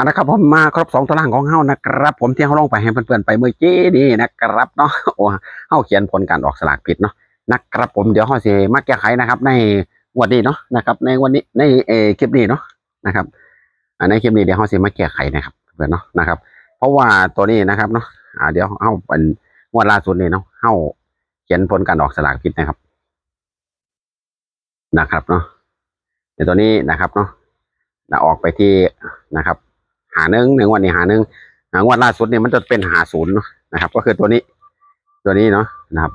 อะนะครับผมมาครบสองตารางของเฮานะครับ ผมที่เฮาลงไปให้เพื่อนๆไปเมื่อกี้นี่นะครับเนาะโอ้เฮาเขียนผลการออกสลากผิดเนาะนะครับผมเดี๋ยวเฮาสิมาแก้ไขนะครับ ในวันนี้เนาะนะครับ ในวันนี้ในเอคลิปนี้เนาะนะครับอ่าในคลิปนี้เดี๋ยวเฮาสิมาแก้ไขนะครับเพื่อนเนาะนะครับ เพราะว่าตัวนี้นะครับเนาะอ่าเดี๋ยวเฮาเป็นงวดล่าสุดนี่เนาะเฮาเขียนผลการออกสลากผิดนะครับ นะครับเนาะในตัวนี้นะครับเนาะจะออกไปที่นะครับาหนึ่งหนึ่งวันนี้หาหนึ่งหางวดล่าสุดเนี่ยมันจะเป็นหาศูนย์นะครับ ก็คือตัวนี้ ตัวนี้เนาะนะครับ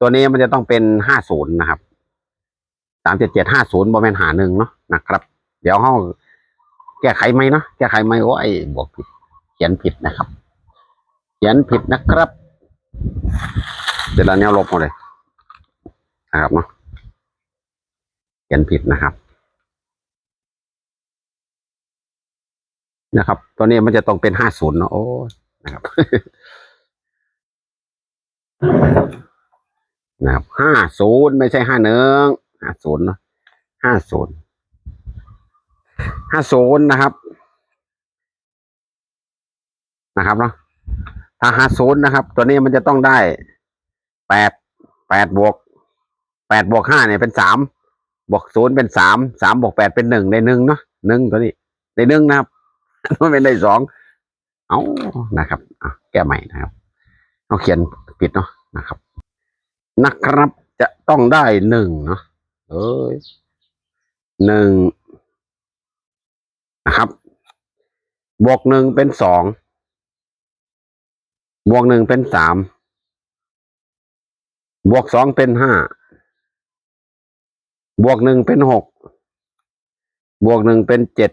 ตัวนี้มันจะต้องเป็นห้าศูนย์นะครับสามเจ็ดเจ็ดห้าศูนย์บอแมนหาหนึ่งเนาะนะครับ เดี๋ยวห้องแก้ไขไหมเนาะแก้ไขไหมโอ้ยบวกผิด เขียนผิดนะครับ เขียนผิดนะครับเดี๋ยวเราแนวลบหมดเลยนะครับเนาะเขียนผิดนะครับ นะครับ ตัวนี้มันจะต้องเป็นห้าศูนย์เนาะโอ้นะครับนะครับห้าศูนย์ไม่ใช่ห้าหนึ่งห้าศูนย์เนาะห้าศูนย์ห้าศูนย์นะครับ นะครับเนาะถ้าห้าศูนย์นะครับ ตัวนี้มันจะต้องได้แปดแปดบวกแปดบวกห้าเนี่ยเป็นสามบวกศูนย์เป็นสามสามบวกแปดเป็นหนึ่งในหนึ่งเนาะหนึ่งตัวนี้ในหนึ่งนะครับ มันเป็นได้สองเอานะครับแก้ใหม่นะครับเอาเขียนผิดเนาะนะครับ นะครับจะต้องได้หนึ่งเนาะเอ้ยหนึ่งนะครับ บวกหนึ่งเป็นสองบวกหนึ่งเป็นสามบวกสองเป็นห้าบวกหนึ่งเป็นหกบวกหนึ่งเป็นเจ็ด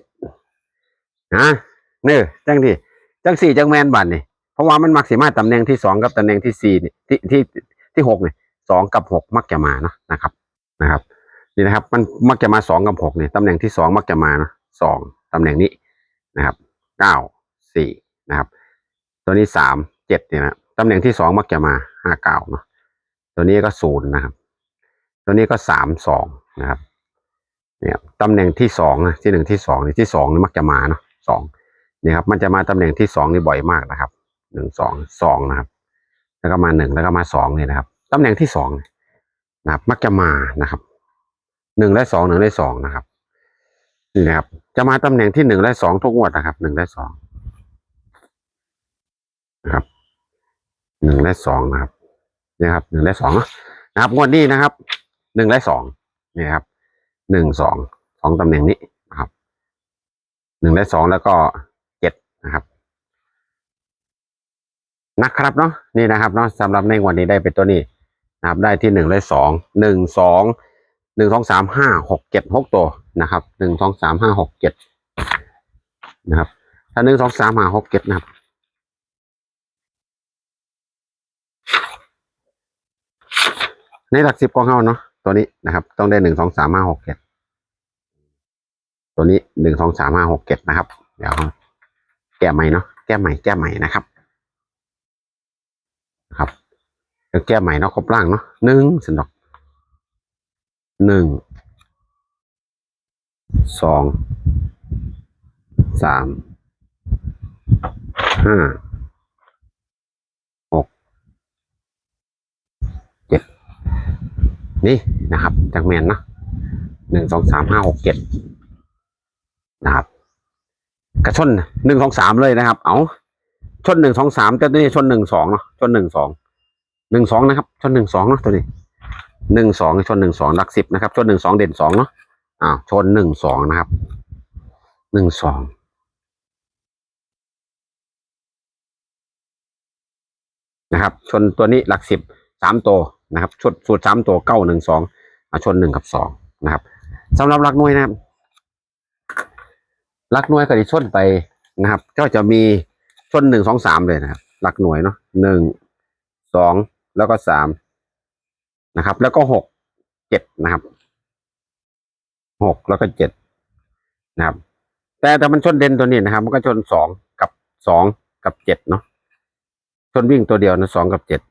ฮะเนี่จังที่จังสี่จังแมนบัตนี่เพราะว่ามันมักสิมาตำแหน่งที่สองกับตำแหน่งที่สี่นี่ที่ที่ที่หกนี่สองกับหกมักจะมาเนาะนะครับนะครับ นี่นะครับ มันมักจะมาสองกับหกเนี่ยตำแหน่งที่สองมักจะมาเนาะสองตำแหน่งนี้นะครับเก้าสี่นะครับ ตัวนี้สามเจ็ดเนี่ยนะตำแหน่งที่สองมักจะมาห้าเก้าเนาะตัวนี้ก็ศูนย์นะครับ ตัวนี้ก็สามสองนะครับเนี่ยตำแหน่งที่สองนะที่หนึ่งที่สองนี่ที่สองนี่มักจะมาเนาะ สองนี่ครับมันจะมาตำแหน่งที่สองนี่บ่อยมากนะครับหนึ่งสองสองนะครับ แล้วก็มาหนึ่งแล้วก็มาสองเนี่ยนะครับตำแหน่งที่สองนะครับ มักจะมานะครับหนึ่งและสองหนึ่งและสองนะครับนี่นะครับ จะมาตำแหน่งที่หนึ่งและสองทุกงวดนะครับหนึ่งและสองนะครับหนึ่งและสองนะครับนี่ครับหนึ่งและสองเนะนะครับงวดนี้นะครับหนึ่งและสองนี่ครับหนึ่งสองสองตำแหน่งนี้นะครับ หนึ่งและสองแล้วก็เจ็ดนะครับนะครับเนาะนี่นะครับเนาะสำหรับในวันนี้ได้เป็นตัวนี้นะครับได้ที่หนึ่งและสองหนึ่งสองหนึ่งสองสามห้าหกเจ็ดหกตัวนะครับหนึ่งสองสามห้าหกเจ็ดนะครับถ้าหนึ่งสองสามห้าหกเจ็ดนะครับในหลักสิบของเราเนาะตัวนี้นะครับ ต้องได้หนึ่งสองสามห้าหกเจ็ด ตัวนี้หนึ่งสองสามห้าหกเจ็ดนะครับ เดี๋ยวแก้ใหม่เนาะแก้ใหม่แก้ใหม่นะครับนะครับเดี๋ยวแก้ใหม่เนาะครบร่างเนาะหนึ่งสนดอกหนึ่งสองสามห้าหกเจ็ดนี่นะครับจากแมนนะหนึ่งสองสามห้าหกเจ็ด นะครับ กระชนหนึ่งสองสามเลยนะครับ เอาชนหนึ่งสองสามต่ตัวนี้ชนหนึ่งสองเนาะชนหนึ่งสองหนึ่งสองนะครับ ชนหนึ่งสองเนาะตัวนี้หนึ่งสองชนหนึ่งสองหลักสิบนะครับ ชนหนึ่งสองเด่นสองเนาะอ้าวชนหนึ่งสองนะครับหนึ่งสองนะครับ ชนตัวนี้หลักสิบสามตัวนะครับ ชุดสูตรสามตัวเก้าหนึ่งสองชนหนึ่งกับสองนะครับสำหรับหลักหน่วยนะครับ ลักหน่วยก็จะชนไปนะครับ ก็จะมีชนหนึ่งสองสามเลยนะครับหลักหน่วยเนาะหนึ่งสองแล้วก็สามนะครับ แล้วก็หกเจ็ดนะครับหกแล้วก็เจ็ดนะครับ แต่แต่มันชนเด่นตัวนี้นะครับ มันก็ชนสองกับสองกับเจ็ดเนาะชนวิ่งตัวเดียวนะสองกับเจ็ด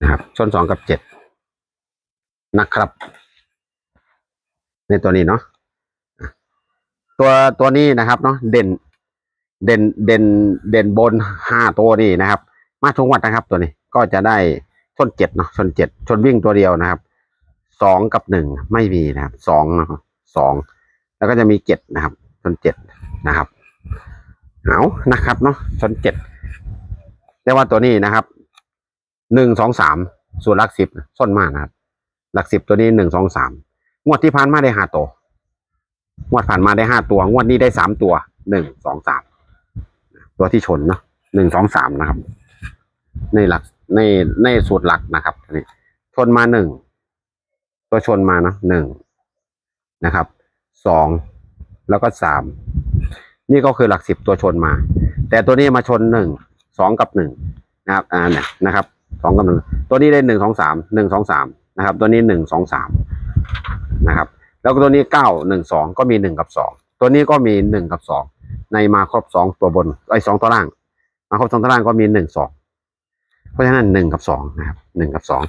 นะครับ ชนสองกับเจ็ดนะครับ ในตัวนี้เนาะอะ ตัวตัวนี้นะครับเนาะเด่น เด่นเด่นเด่นบนห้าตัวนี่นะครับ มาทุกงวัดนะครับ ตัวนี้ก็จะได้ชนเจ็ดเนาะชนเจ็ดชนวิ่งตัวเดียวนะครับสองกับหนึ่งไม่มีนะครับสองนะครับสองแล้วก็จะมีเจ็ดนะครับชนเจ็ดนะครับเอานะครับเนาะชนเจ็ดแต่ว่าตัวนี้นะครับหนึ่งสองสามส่วนหลักสิบส้นมากนะครับหลักสิบตัวนี้หนึ่งสองสามงวดที่ผ่านมาได้ห้าตัว งวดผ่านมาได้ห้าตัว งวดนี้ได้สามตัวหนึ่งสองสามตัวที่ชนเนาะหนึ่งสองสามนะครับ ในหลักในในสูตรหลักนะครับอันนี้ชนมาหนึ่งตัวชนมานะหนึ่งนะครับสองแล้วก็สามนี่ก็คือหลักสิบตัวชนมา แต่ตัวนี้มาชนหนึ่งสองกับหนึ่งนะครับอ่าเนี่ยนะครับสองกับหนึ่งตัวนี้ได้หนึ่งสองสามหนึ่งสองสามนะครับ ตัวนี้หนึ่งสองสามนะครับ แล้วก็ตัวนี้เก้าหนึ่งสองก็มีหนึ่งกับสองตัวนี้ก็มีหนึ่งกับสองในมาครบสองตัวบนไอ้สองตัวล่าง มาครบสองตัวล่างก็มีหนึ่งสองเพราะฉะนั้นหนึ่งกับสองนะครับหนึ่งกับสอง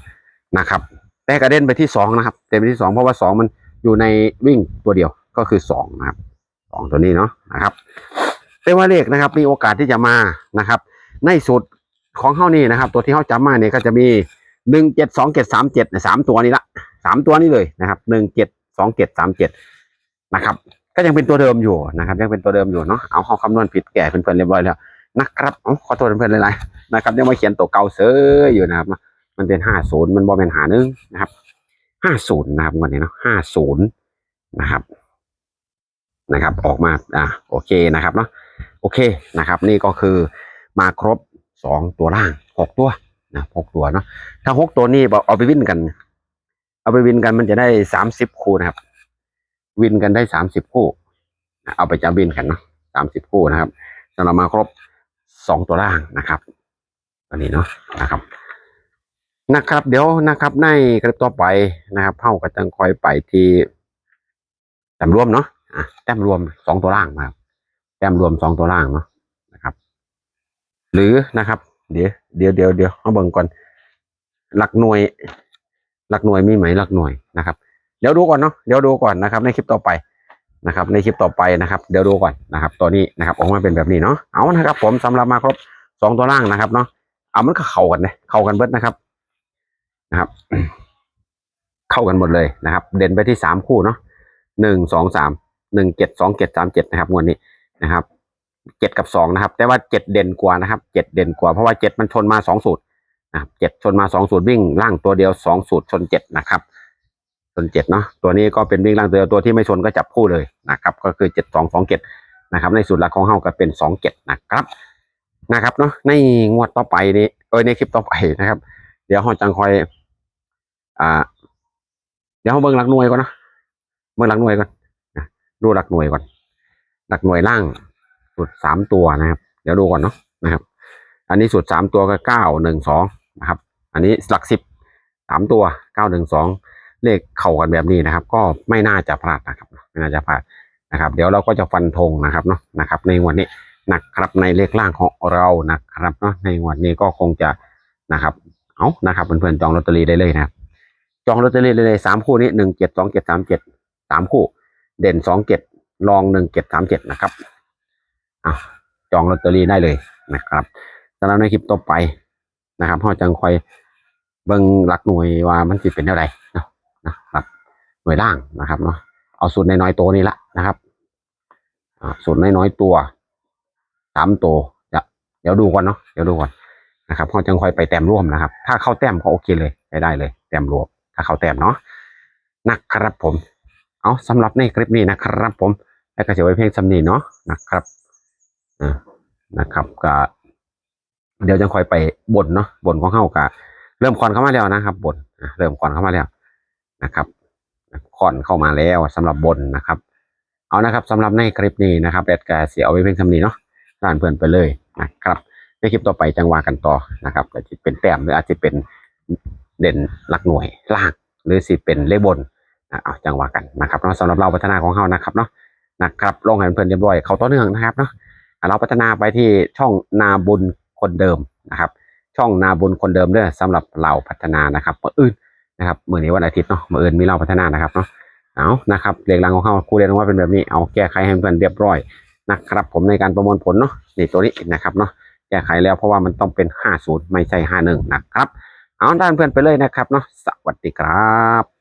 นะครับ แต่กระเด็นไปที่สองนะครับเด็นไปที่สองเพราะว่าสองมันอยู่ในวิ่งตัวเดียวก็คือสองนะครับสองตัวนี้เนาะนะครับเป็นว่าเลขนะครับ มีโอกาสที่จะมานะครับ ในสูตรของเขานี่นะครับ ตัวที่เขาจำมาเนี่ยก็จะมีหนึ่งเจ็ดสองเจ็ดสามเจ็ดสามตัวนี้ละสามตัวนี้เลยนะครับหนึ่งเจ็ด สองเจ็ดสามเจ็ดนะครับ ก็ยังเป็นตัวเดิมอยู่นะครับ ยังเป็นตัวเดิมอยู่เนาะเอาเขาคำนวณผิดแก่เพื่อนๆเรียบร้อยแล้วนะครับเอขอโทษเพื่อนๆหลยๆนะครับยังมาเขียนตัวเก่าเซยอยู่นะครับ มันเป็นห้าศูนย์มันบอเป็นหาหนึ่งนะครับห้าศูนย์นะครับวันนี้เนาะห้าศูนย์นะครับนะครับ ออกมาอะโอเคนะครับเนาะโอเคนะครับ นี่ก็คือมาครบสองตัวล่างหกตัวนะหกตัวเนาะถ้าหกตัวนี้เอาไปวินกัน เอาไปวินกันมันจะได้สามสิบคู่นะครับ วินกันได้สามสิบคู่ เอาไปจำวินกันเนาะสามสิบคู่นะครับสำหรับมาครบสองตัวล่างนะครับอันนี้เนาะนะครับ นะครับ เดี๋ยวนะครับ ในคลิปต่อไปนะครับเท่ากับจังคอยไปที่แต้มรวมเนาะอะแต้มรวมสองตัวล่างมาครับแต้มรวมสองตัวล่างเนาะนะครับ หรือนะครับ เดี๋ยวเดี๋ยวเดี๋ยวเดี๋ยวเอาเบิ่งก่อน หลักหน่วย หลักหน่วยมีไหมหลักหน่วยนะครับ เดี๋ยวดูก่อนเนาะเดี๋ยวดูก่อนนะครับ ในคลิปต่อไปนะครับ ในคลิปต่อไปนะครับ เดี๋ยวดูก่อนนะครับ ตัวนี้นะครับออกมาเป็นแบบนี้เนาะเอานะครับ ผมสำหรับมาครบสองตัวล่างนะครับเนาะเอามันก็เข้ากันเลยเข้ากันเบิดนะครับนะครับ เข้ากันหมดเลยนะครับ เด่นไปที่สามคู่เนาะหนึ่งสองสามหนึ่งเจ็ดสองเจ็ดสามเจ็ดนะครับงวดนี้นะครับเจ็ดกับสองนะครับ แต่ว่าเจ็ดเด่นกว่านะครับเจ็ดเด่นกว่าเพราะว่าเจ็ดมันชนมาสองสูตร นะเจ็ดชนมาสองสูตรวิ่งล่างตัวเดียวสองสูตรชนเจ็ดนะครับชนเจ็ดเนาะตัวนี้ก็เป็นวิ่งล่างตัวเดียวตัวที่ไม่ชนก็จับคู่เลยนะครับก็คือเจ็ดสองสองเจ็ดนะครับ ในสูตรหลักของเฮาก็เป็นสองเจ็ดนะครับนะครับเนาะในงวดต่อไปนี้เออในคลิปต่อไปนะครับ เดี๋ยวเราจังคอยอ่าเดี๋ยวเราเบิ่งหลักหน่วยก่อนนะเบิ่งหลักหน่วยก่อนนะดูหลักหน่วยก่อน หลักหน่วยล่างสูตรสามตัวนะครับ เดี๋ยวดูก่อนเนาะนะครับ อันนี้สูตรสามตัวก็เก้าหนึ่งสอง นะครับ อันนี้หลักสิบสามตัวเก้าหนึ่งสองเลขเข้ากันแบบนี้นะครับ ก็ไม่น่าจะพลาดนะครับ ไม่น่าจะพลาดนะครับ เดี๋ยวเราก็จะฟันธงนะครับเนาะนะครับ ในวันนี้นะครับในเลขล่างของเรานะครับเนาะในวดนี้ก็คงจะนะครับเอานะครับเพื่อนๆจองลอตเตอรี่ได้เลยนะครับจองลอตเตอรี่ได้เลยสามคู่นี้หนึ่งเจ็ดสองเจ็ดสามเจ็ดสามคู่ เด่นสองเจ็ดรองหนึ่งเจ็ดสามเจ็ดนะครับอะจองลอตเตอรี่ได้เลยนะครับสำหรับในคลิปต่อไป นะครับพ่อจังคอยเบิ่งหลักหน่วยว่ามันจะเป็นเท่าไรเนาะนะหลักหน่วยล่างนะครับเนาะเอาสูตรน้อยๆตัวนี้ละนะครับอ่าสูตรน้อยๆตัวสามตัวจะเดี๋ยวดูก่อนเนาะเดี๋ยวดูก่อนนะครับพ่อจังคอยไปแต้มร่วมนะครับ ถ้าเข้าแต้มก็โอเคเลยใช้ได้เลย แต้มรวมถ้าเข้าแต้มเนาะนะครับผม เอาสำหรับในคลิปนี้นะครับผมแล้วก็จะไว้เพียงสำนีเนาะนะครับอ่านะครับก็ เดี๋ยวจังคอยไปบนเนาะบนของเข้ากะเริ่มคอนเข้ามาแล้วนะครับบนอะเริ่มคอนเข้ามาแล้วนะครับคอนเข้ามาแล้วสำหรับบนนะครับ เอานะครับสำหรับในคลิปนี้นะครับแอดกาเสียเอาไว้เพียงสำนี้เนาะร้านเพื่อนไปเลยนะครับในคลิปต่อไปจังหวะกันต่อนะครับก็จจะเป็นแต้มหรืออาจจะเป็นเด่นหลักหน่วยล่างหรือสิเป็นเลขบนอะเอาจังหวะกันนะครับเนาะสำหรับเราพัฒนาของเรานะครับเนาะนะครับลงให้เพื่อนเรียบร้อยเขาต่อเนื่องนะครับเนาะเราพัฒนาไปที่ช่องนาบุญ คนเดิมนะครับ ช่องนาบุญคนเดิมด้อสำหรับเราพัฒนานะครับเมื่ออื่นนะครับเมื่อนี้วันอาทิตย์เนาะเมื่ออื่นมีเราพัฒนานะครับเนาะเอานะครับเลขหลังของเขาครูเรียนว่าเป็นแบบนี้เอาแก้ไขให้เพื่อนเรียบร้อยนะครับผมในการประมวลผลเนาะนี่ตัวนี้นะครับเนาะแก้ไขแล้วเพราะว่ามันต้องเป็น 50 ไม่ใช่ 51 นะครับ เอาด้านเพื่อนไปเลยนะครับเนาะสวัสดีครับ